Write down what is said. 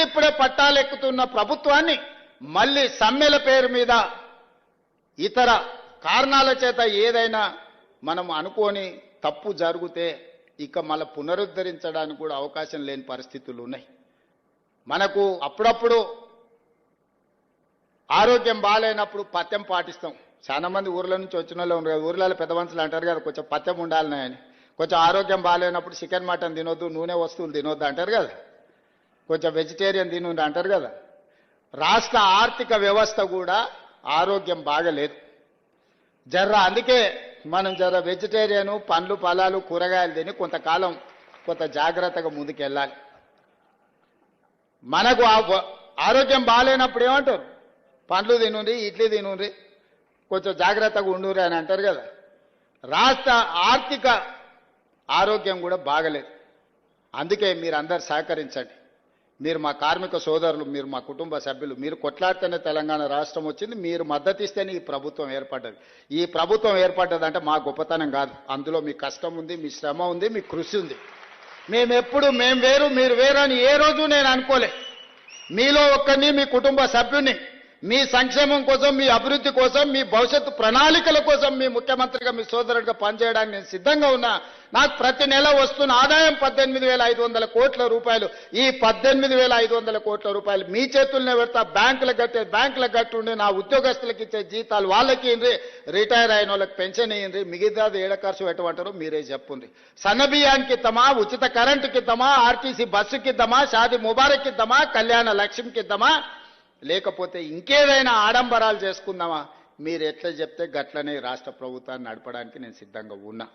ఇప్పుడిప్పుడే పట్టాలెక్కుతున్న ప్రభుత్వాన్ని మళ్ళీ సమ్మెల పేరు మీద ఇతర కారణాల చేత ఏదైనా మనం అనుకోని తప్పు జరిగితే ఇక మళ్ళీ పునరుద్ధరించడానికి కూడా అవకాశం లేని పరిస్థితులు ఉన్నాయి. మనకు అప్పుడప్పుడు ఆరోగ్యం బాగాలేనప్పుడు పథ్యం పాటిస్తాం. చాలా మంది ఊర్ల నుంచి వచ్చిన వాళ్ళు ఉన్నారు. కదా ఊర్లలో పెద్ద మనుషులు అంటారు కదా కొంచెం పథ్యం ఉండాలని కొంచెం ఆరోగ్యం బాగాలేనప్పుడు చికెన్ మటన్ తినొద్దు నూనె వస్తువులు తినొద్దు అంటారు కదా. కొంచెం వెజిటేరియన్ తినుండి అంటారు కదా. రాష్ట్ర ఆర్థిక వ్యవస్థ కూడా ఆరోగ్యం బాగలేదు. జర్ర అందుకే మనం జర వెజిటేరియను పండ్లు ఫలాలు కూరగాయలు తిని కొంతకాలం కొంత జాగ్రత్తగా ముందుకెళ్ళాలి. మనకు ఆ ఆరోగ్యం బాగాలేనప్పుడు ఏమంటారు? పండ్లు తినుండ్రి ఇడ్లీ తినుండ్రి కొంచెం జాగ్రత్తగా ఉండుర్రి అని అంటారు కదా. రాష్ట్ర ఆర్థిక ఆరోగ్యం కూడా బాగలేదు. అందుకే మీరు అందరు సహకరించండి. మీరు మా కార్మిక సోదరులు మీరు మా కుటుంబ సభ్యులు మీరు కొట్లాడితేనే తెలంగాణ రాష్ట్రం వచ్చింది మీరు మద్దతు ఇస్తేనే ఈ ప్రభుత్వం ఏర్పడ్డది. ఈ ప్రభుత్వం ఏర్పడ్డదంటే మా గొప్పతనం కాదు. అందులో మీ కష్టం ఉంది మీ శ్రమ ఉంది మీ కృషి ఉంది. మేమెప్పుడు మేము వేరు మీరు వేరు అని ఏ రోజు నేను అనుకోలే. మీలో ఒక్కరిని మీ కుటుంబ సభ్యుని మీ సంక్షేమం కోసం మీ అభివృద్ధి కోసం మీ భవిష్యత్తు ప్రణాళికల కోసం మీ ముఖ్యమంత్రిగా మీ సోదరుడిగా పనిచేయడానికి నేను సిద్ధంగా ఉన్నా. నాకు ప్రతి నెల వస్తున్న ఆదాయం పద్దెనిమిది వేల ఐదు వందల కోట్ల రూపాయలు. ఈ పద్దెనిమిది వేల ఐదు వందల కోట్ల రూపాయలు మీ చేతుల్నే పెడతా. బ్యాంకులకు కట్టే బ్యాంకులకు కట్టుండి నా ఉద్యోగస్తులకు ఇచ్చే జీతాలు వాళ్ళకి ఇయ్యండి రిటైర్ అయిన వాళ్ళకి పెన్షన్ ఇయ్యండి మిగతాది ఏడ ఖర్చు పెట్టమంటారో మీరే చెప్పుండ్రి. సన్నబియ్యానికి ఇద్దామా ఉచిత కరెంటుకి ఇద్దామా ఆర్టీసీ బస్సుకి ఇద్దామా షాది ముబారక్ ఇద్దామా కళ్యాణ లక్ష్యంకి ఇద్దామా లేకపోతే ఇంకేదైనా ఆడంబరాలు చేసుకుందామా? మీరు ఎట్లా చెప్తే గట్లనే రాష్ట్ర ప్రభుత్వాన్ని నడపడానికి నేను సిద్ధంగా ఉన్నా.